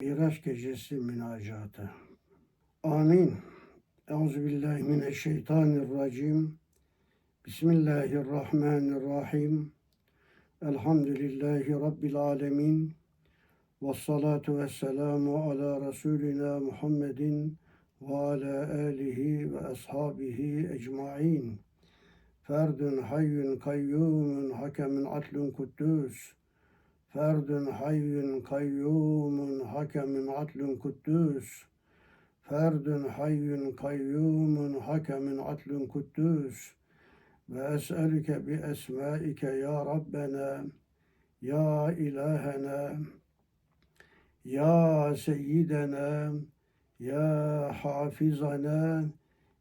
Miraç gecesi münacatı. Amin. Euzubillahimineşşeytanirracim. Bismillahirrahmanirrahim. Elhamdülillahi Rabbil alemin. Ve salatu ve selamu ala Resulina Muhammedin ve ala alihi ve ashabihi ecmain. Ferdun hayyun kayyumun hakemin atlun kuddüs. Ferdun hayyun kayyumun hakemin atlun kuddüs. Ferdun hayyun kayyumun hakemin atlun kuddüs. Ve es'elüke bi esmaike ya Rabbena, ya ilahena, ya seyyidena, ya hafizana,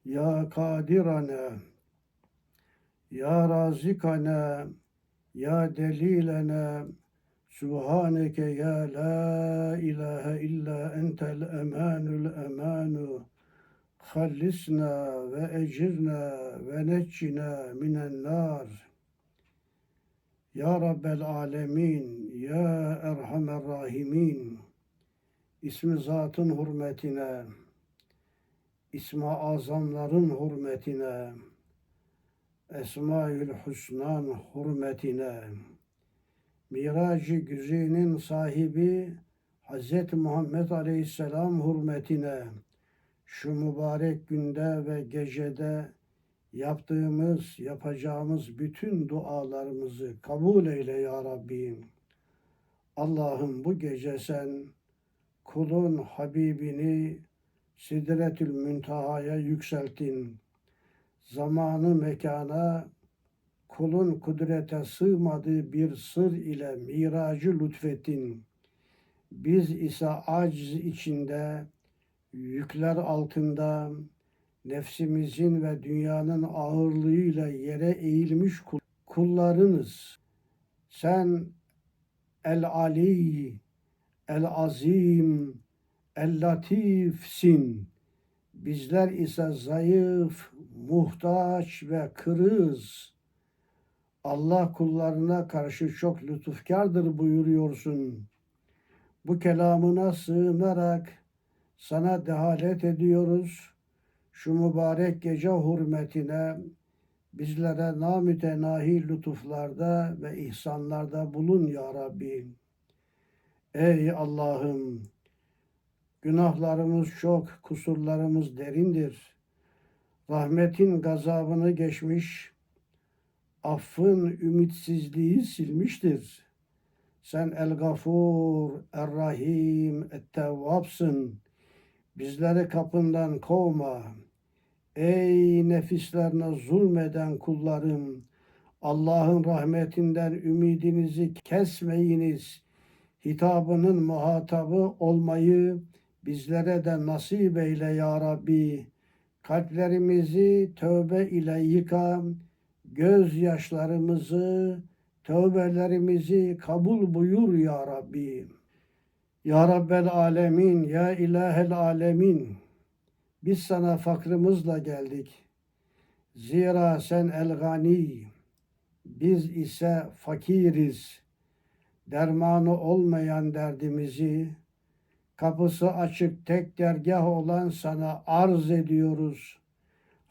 ya kadirana, ya razikana, ya delilena, Subhaneke ya la ilahe illa entel emanul emanu. Hallisna ve ecirna ve neccina minen nar. Ya Rabbel alemin, ya Erhamer rahimin. İsmi zatın hürmetine, ismi azamların hürmetine, Esmaül Hüsnan hürmetine, Miracı güzinin sahibi Hz. Muhammed Aleyhisselam hürmetine şu mübarek günde ve gecede yaptığımız, yapacağımız bütün dualarımızı kabul eyle ya Rabbim. Allah'ım bu gece sen kulun Habibini Sidretül Münteha'ya yükseltin. Zamanı mekana kulun kudrete sığmadığı bir sır ile miracı lütfettin. Biz ise aciz içinde, yükler altında, nefsimizin ve dünyanın ağırlığıyla yere eğilmiş kullarınız. Sen el-Ali, el-Azim, el-Latifsin. Bizler ise zayıf, muhtaç ve kırız. Allah kullarına karşı çok lütufkardır buyuruyorsun. Bu kelamına sığınarak sana dehalet ediyoruz. Şu mübarek gece hürmetine bizlere namütenahi lütuflarda ve ihsanlarda bulun ya Rabbi. Ey Allah'ım günahlarımız çok, kusurlarımız derindir. Rahmetin gazabını geçmiş, affın ümitsizliği silmiştir. Sen el-gafur, er-rahim, et-tevvabsın. Bizleri kapından kovma. Ey nefislerine zulmeden kullarım, Allah'ın rahmetinden ümidinizi kesmeyiniz. Hitabının muhatabı olmayı bizlere de nasip eyle ya Rabbi. Kalplerimizi tövbe ile yıka, gözyaşlarımızı, tövbelerimizi kabul buyur ya Rabbi. Ya Rabbel Alemin, Ya İlahel Alemin. Biz sana fakrımızla geldik. Zira sen el gani, biz ise fakiriz. Dermanı olmayan derdimizi, kapısı açık tek dergah olan sana arz ediyoruz.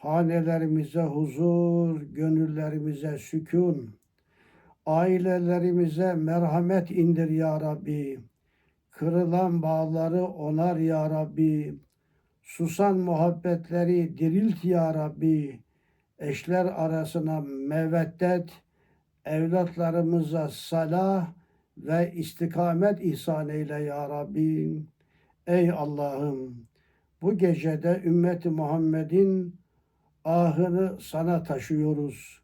Hanelerimize huzur, gönüllerimize sükun, ailelerimize merhamet indir ya Rabbi. Kırılan bağları onar ya Rabbi. Susan muhabbetleri dirilt ya Rabbi. Eşler arasına meveddet, evlatlarımıza salah ve istikamet ihsan eyle ya Rabbi. Ey Allah'ım bu gecede ümmeti Muhammed'in ahını sana taşıyoruz.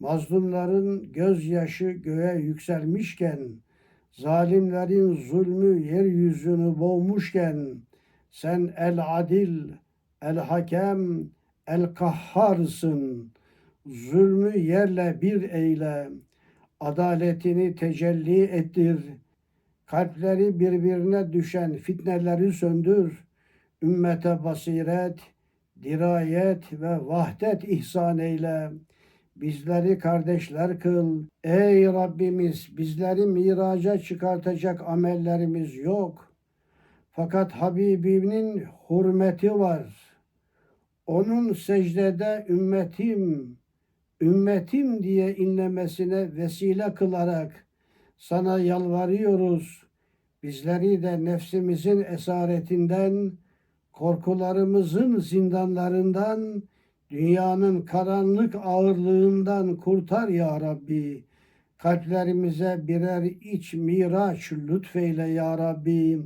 Mazlumların gözyaşı göğe yükselmişken, zalimlerin zulmü yeryüzünü boğmuşken, sen el adil, el hakem, el kahharsın. Zulmü yerle bir eyle, adaletini tecelli ettir. Kalpleri birbirine düşen fitneleri söndür. Ümmete basiret, dirayet ve vahdet ihsan eyle. Bizleri kardeşler kıl. Ey Rabbimiz bizleri miraca çıkartacak amellerimiz yok. Fakat Habibinin hürmeti var. Onun secdede ümmetim, ümmetim diye inlemesine vesile kılarak sana yalvarıyoruz. Bizleri de nefsimizin esaretinden, korkularımızın zindanlarından, dünyanın karanlık ağırlığından kurtar ya Rabbi. Kalplerimize birer iç miraç lütfeyle ya Rabbi.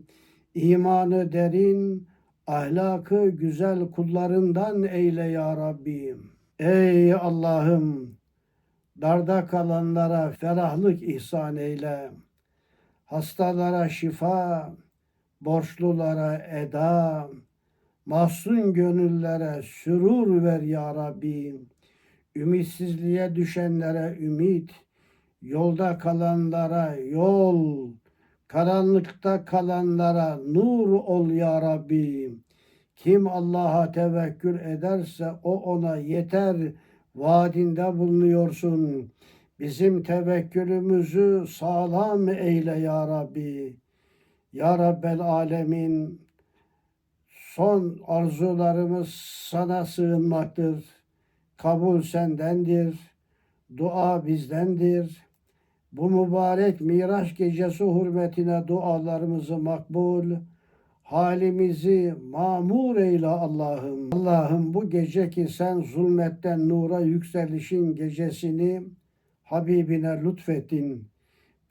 İmanı derin, ahlakı güzel kullarından eyle ya Rabbi. Ey Allah'ım, darda kalanlara ferahlık ihsan eyle. Hastalara şifa, borçlulara eda, mahzun gönüllere sürur ver ya Rabbi. Ümitsizliğe düşenlere ümit, yolda kalanlara yol, karanlıkta kalanlara nur ol ya Rabbi. Kim Allah'a tevekkül ederse o ona yeter vaadinde bulunuyorsun. Bizim tevekkülümüzü sağlam eyle ya Rabbi. Ya Rabbel Alemin son arzularımız sana sığınmaktır. Kabul sendendir. Dua bizdendir. Bu mübarek Miraç gecesi hürmetine dualarımızı makbul, halimizi mamur eyle Allah'ım. Allah'ım bu gece ki sen zulmetten nura yükselişin gecesini Habibine lütfettin.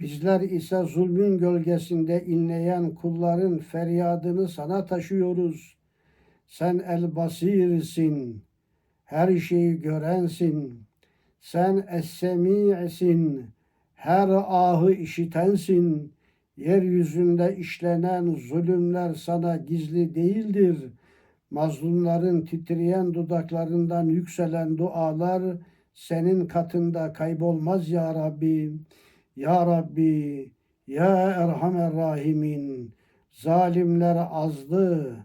Bizler ise zulmün gölgesinde inleyen kulların feryadını sana taşıyoruz. Sen el basirsin, her şeyi görensin. Sen es-semi'sin, her ahı işitensin. Yeryüzünde işlenen zulümler sana gizli değildir. Mazlumların titreyen dudaklarından yükselen dualar senin katında kaybolmaz ya Rabbi. Ya Rabbi, ya Erhamer Rahimin. Zalimler azdı,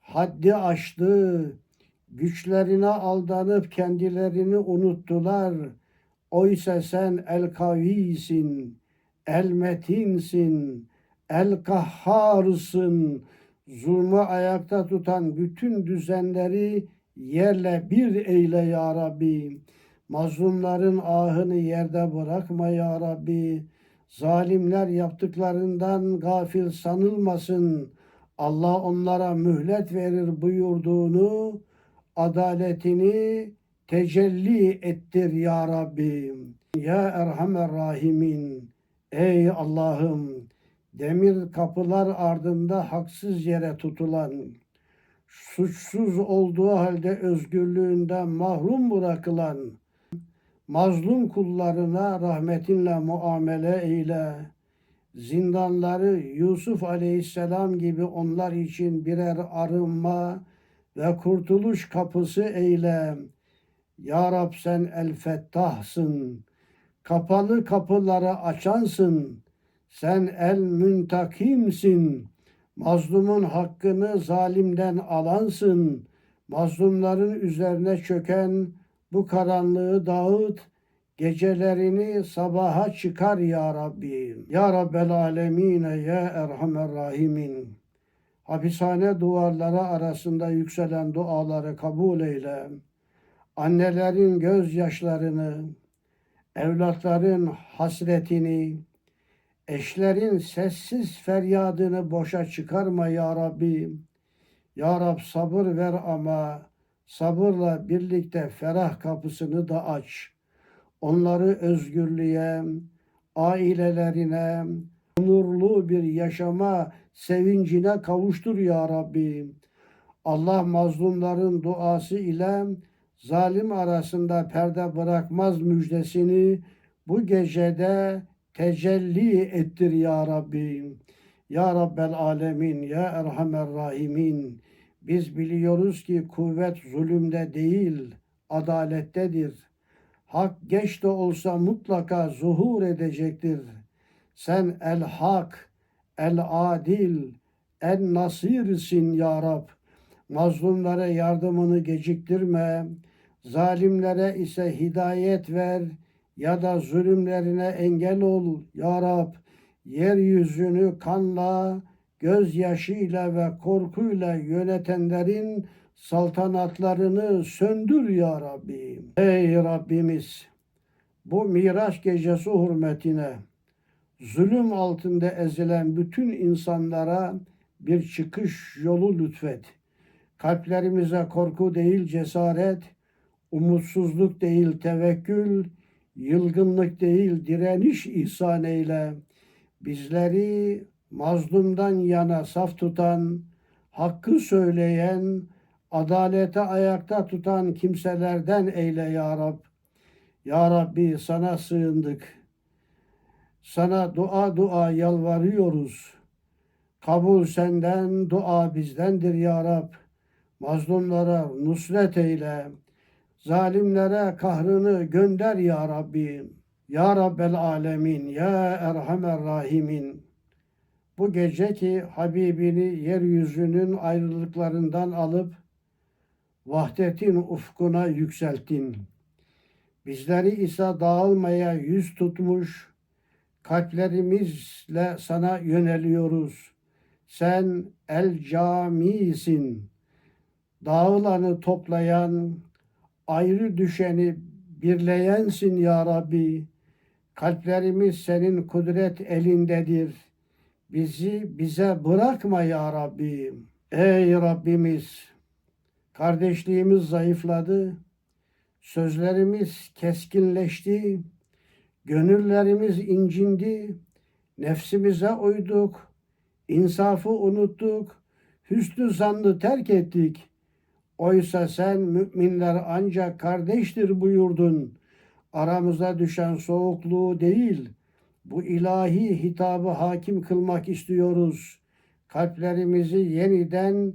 haddi aştı, güçlerine aldanıp kendilerini unuttular. Oysa sen el kavisin, el metinsin, el kahharsın. Zulmü ayakta tutan bütün düzenleri yerle bir eyle ya Rabbi. Mazlumların ahını yerde bırakma ya Rabbi. Zalimler yaptıklarından gafil sanılmasın. Allah onlara mühlet verir buyurduğunu, adaletini tecelli ettir ya Rabbi. Ya Erhamer Rahimin. Ey Allah'ım demir kapılar ardında haksız yere tutulan, suçsuz olduğu halde özgürlüğünden mahrum bırakılan, mazlum kullarına rahmetinle muamele eyle. Zindanları Yusuf aleyhisselam gibi onlar için birer arınma ve kurtuluş kapısı eyle. Ya Rab sen el fettahsın. Kapalı kapıları açansın. Sen el müntakimsin. Mazlumun hakkını zalimden alansın. Mazlumların üzerine çöken bu karanlığı dağıt. Gecelerini sabaha çıkar ya Rabbi. Ya Rabbel alemine ya Erhamer Rahimin. Hapishane duvarları arasında yükselen duaları kabul eyle. Annelerin gözyaşlarını, evlatların hasretini, eşlerin sessiz feryadını boşa çıkarma ya Rabbi. Ya Rab sabır ver ama sabırla birlikte ferah kapısını da aç. Onları özgürlüğe, ailelerine, onurlu bir yaşama sevincine kavuştur ya Rabbi. Allah mazlumların duası ile zalim arasında perde bırakmaz müjdesini bu gecede tecelli ettir ya Rabbi. Ya Rabbel Alemin, Ya Erhamer Rahimin. Biz biliyoruz ki kuvvet zulümde değil, adalettedir. Hak geç de olsa mutlaka zuhur edecektir. Sen el hak, el adil, en nasirsin ya Rab. Mazlumlara yardımını geciktirme. Zalimlere ise hidayet ver ya da zulümlerine engel ol ya Rab. Yeryüzünü kanla, gözyaşıyla ve korkuyla yönetenlerin saltanatlarını söndür ya Rabbi. Ey Rabbimiz bu Miraç gecesi hürmetine zulüm altında ezilen bütün insanlara bir çıkış yolu lütfet. Kalplerimize korku değil cesaret, umutsuzluk değil tevekkül, yılgınlık değil direniş ihsan eyle. Bizleri mazlumdan yana saf tutan, hakkı söyleyen, adalete ayakta tutan kimselerden eyle ya Rab. Ya Rabbi sana sığındık. Sana dua dua yalvarıyoruz. Kabul senden, dua bizdendir ya Rab. Mazlumlara nusret eyle. Zalimlere kahrını gönder ya Rabbi. Ya Rabbel Alemin, Ya Erhamer Rahimin. Bu gece ki Habibini yeryüzünün ayrılıklarından alıp vahdetin ufkuna yükselttin. Bizleri ise dağılmaya yüz tutmuş, kalplerimizle sana yöneliyoruz. Sen el camisin, dağılanı toplayan, ayrı düşeni birleyensin ya Rabbi. Kalplerimiz senin kudret elindedir. Bizi bize bırakma ya Rabbi. Ey Rabbimiz, kardeşliğimiz zayıfladı, sözlerimiz keskinleşti, gönüllerimiz incindi, nefsimize uyduk, insafı unuttuk, hüsnü zannı terk ettik. Oysa sen müminler ancak kardeştir buyurdun. Aramıza düşen soğukluğu değil, bu ilahi hitabı hakim kılmak istiyoruz. Kalplerimizi yeniden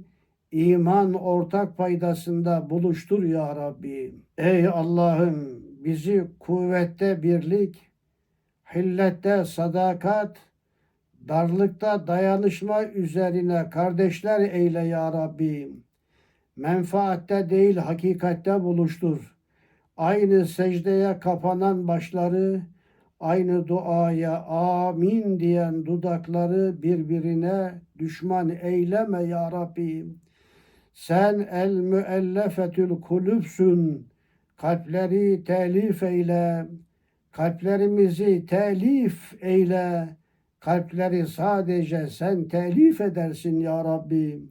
iman ortak paydasında buluştur ya Rabbi. Ey Allah'ım bizi kuvvette birlik, hillette sadakat, darlıkta dayanışma üzerine kardeşler eyle ya Rabbi. Menfaatte değil hakikatte buluştur. Aynı secdeye kapanan başları, aynı duaya amin diyen dudakları birbirine düşman eyleme ya Rabbi. Sen el müellefetül kulüpsün. Kalpleri telif eyle. Kalplerimizi telif eyle. Kalpleri sadece sen telif edersin ya Rabbi.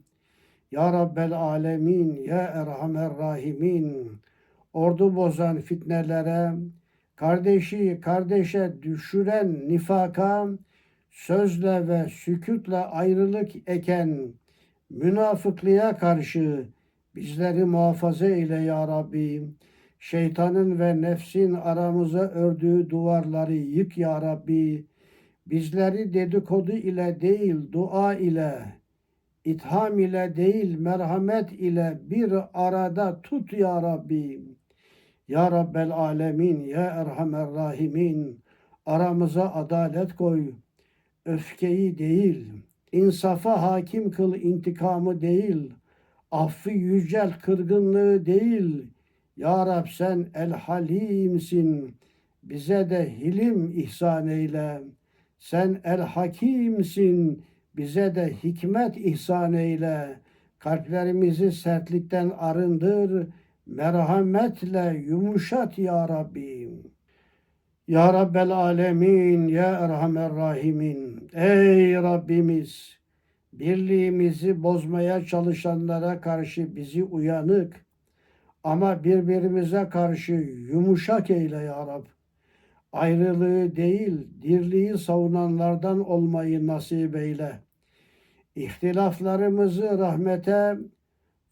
Ya Rabbel Alemin, Ya Erhamer Rahimin. Ordu bozan fitnelere, kardeşi kardeşe düşüren nifaka, sözle ve sükütle ayrılık eken münafıklığa karşı bizleri muhafaza eyle ya Rabbi. Şeytanın ve nefsin aramıza ördüğü duvarları yık ya Rabbi. Bizleri dedikodu ile değil dua ile, itham ile değil merhamet ile bir arada tut ya Rabbi. Ya Rabbel Alemin, Ya Erhamer Rahimin. Aramıza adalet koy. Öfkeyi değil, insafa hakim kıl intikamı değil, affı yücel kırgınlığı değil. Ya Rab sen el halimsin, bize de hilim ihsan eyle. Sen el hakimsin, bize de hikmet ihsan eyle. Kalplerimizi sertlikten arındır, merhametle yumuşat ya Rabbi. Ya Rabbel Alemin, Ya Erhamer Rahimin. Ey Rabbimiz, birliğimizi bozmaya çalışanlara karşı bizi uyanık ama birbirimize karşı yumuşak eyle ya Rab. Ayrılığı değil, dirliği savunanlardan olmayı nasip eyle. İhtilaflarımızı rahmete,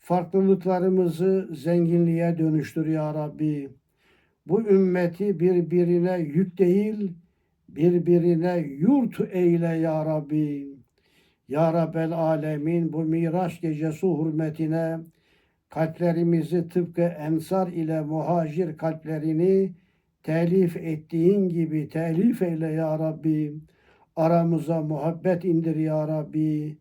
farklılıklarımızı zenginliğe dönüştür ya Rabbi. Bu ümmeti birbirine yük değil, birbirine yurt eyle ya Rabbi. Ya Rabbel Alemin bu Miraç gecesi hürmetine kalplerimizi tıpkı ensar ile muhacir kalplerini telif ettiğin gibi telif eyle ya Rabbi. Aramıza muhabbet indir ya Rabbi.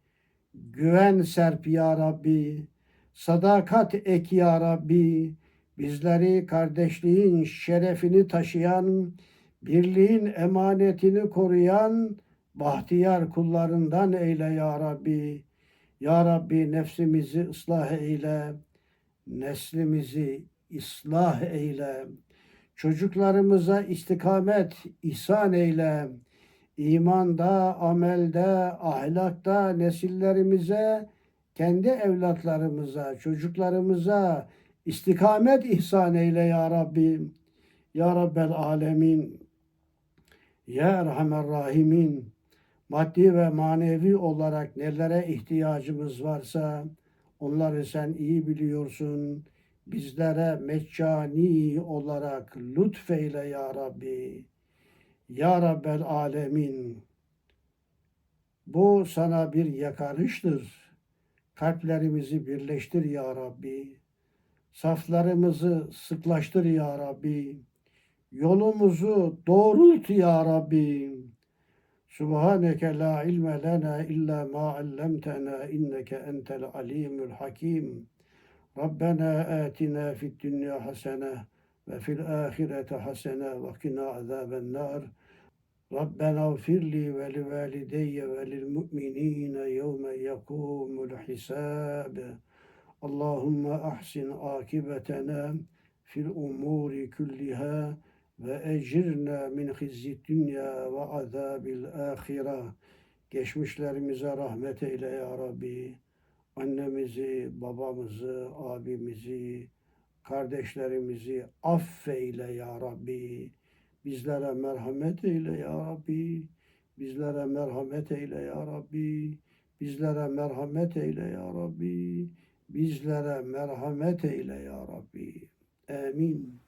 Güven serp ya Rabbi. Sadakat ek ya Rabbi. Bizleri kardeşliğin şerefini taşıyan, birliğin emanetini koruyan bahtiyar kullarından eyle ya Rabbi. Ya Rabbi nefsimizi ıslah eyle, neslimizi ıslah eyle. Çocuklarımıza istikamet ihsan eyle. İmanda, amelde, ahlakta nesillerimize, kendi evlatlarımıza, çocuklarımıza istikamet ihsan eyle ya Rabbi. Ya Rabbel Alemin. Ya Erhamer Rahimin. Maddi ve manevi olarak nelere ihtiyacımız varsa onları sen iyi biliyorsun. Bizlere meccani olarak lütfeyle ya Rabbi. Ya Rabbel Alemin. Bu sana bir yakarıştır. Kalplerimizi birleştir ya Rabbi. Saflarımızı sıklaştır ya Rabbi. Yolumuzu doğrult ya Rabbi. Subhaneke la ilme lena illa ma allamtena inneke entel alimul hakim. Rabbena atina fid dünya hasene ve fil ahirete hasene ve kina azaben nar. Ve lil mu'minine yevme yekumul hisab. Allahümme ahsin akibetena fil umuri kulliha ve ecirna min hizzi dünya ve azabil ahire. Geçmişlerimize rahmet eyle ya Rabbi. Annemizi, babamızı, abimizi, kardeşlerimizi affeyle ya Rabbi. Bizlere merhamet eyle ya Rabbi. Bizlere merhamet eyle ya Rabbi. Bizlere merhamet eyle ya Rabbi. Bizlere merhamet eyle ya Rabbi. Amin.